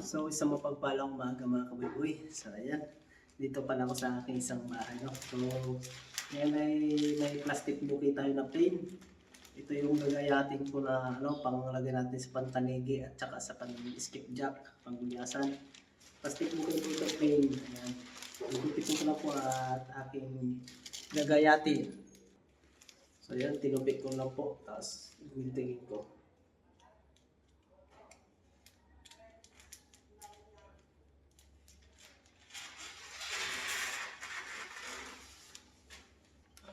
So, isang mapagpalang umaga mga kabuy So, ayan. Dito pala ako sa aking isang bahay. No? So, ayan ay may plastic bouquet tayo na plain. Ito yung gagayatin ko na ano, panglagay natin sa pantanigi at saka sa pan-skip jack, pangguyasan. Plastic bouquet po ito plain. Ayan. Igupitin ko na po at aking gagayatin. So, ayan, tinubik ko lang po. Tapos, igupitin ko.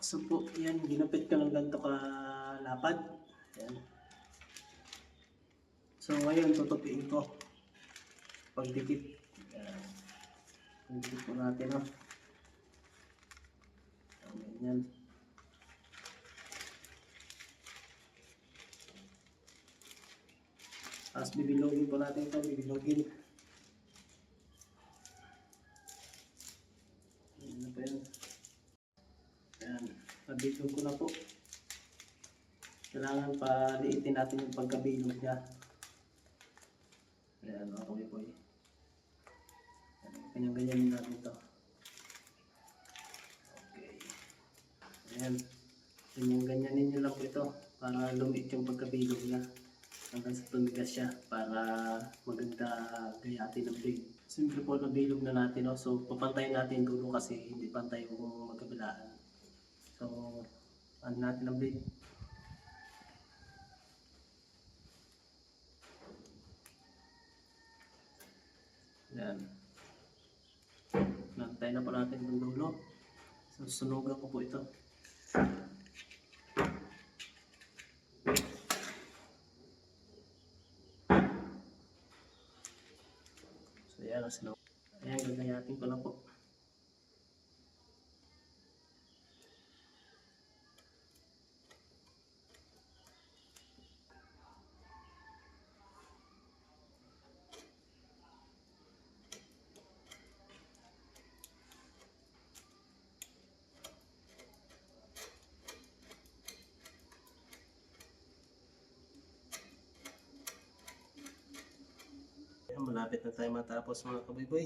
So po, yan, ginapit ko ng ganito kalapad. Yan. So ngayon, tutupiin ko. Pagdikit. Yan. Pagdikit po natin, no? Yan, Ganyan. Tapos bibilogin po natin ito, bibilogin. Yan na po yan. Ayan, pabilog ko na po. Kailangan paliitin natin yung pagkabilog niya. Ayan, okay po eh. Ganyan-ganyanin natin ito. Okay. Ayan. Ganyan-ganyanin nyo lang po ito para lumiit yung pagkabilog niya. Hanggang sa tumigas siya para maganda gayatin ng blade. Simple po na bilog na natin. No? So, papantayin natin dulo kasi hindi pantay yung magkabilaan. So, ano natin ang blade? Yan. Nantay na po natin yung dulo. So, sunugan ko po ito. So, yan ang sinug. Ayan, gagayatin ko lang po. Ayan, malapit na tayo matapos mga kaboy-boy.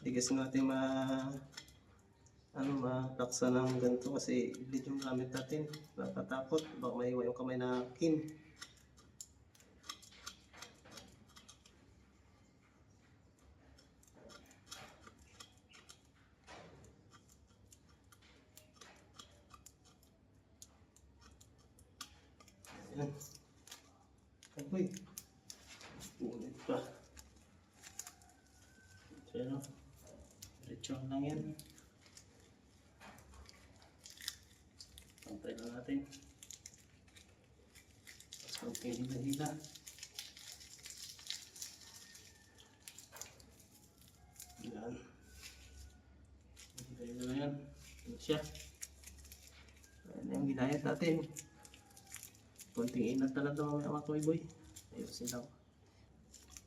Hindi kasi natin ma ano mataksa ng ganito kasi bleed yung gamit natin. Nakatapot, baka maiwa yung kamay na kin. Ayan. Agoy. Ulit pa. Pero, diretso lang yan. Pantay lang natin. Tapos konting hila-hila. Yan. Pantay na yan. Ano siya? Ayan yung ginayat natin. Konting inat ito mamaya mga kuy boy. Ayusin lang.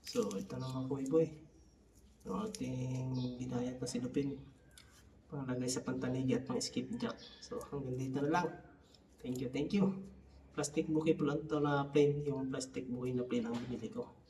So, ito na mga kuy boy. Yung ating ginayat na silupin. Panglagay sa pantanigi at pang skip jack. So, hanggang dito na lang. Thank you, thank you. Plastic bouquet po lang ito na plain. Yung plastic bouquet na plain ang binili ko.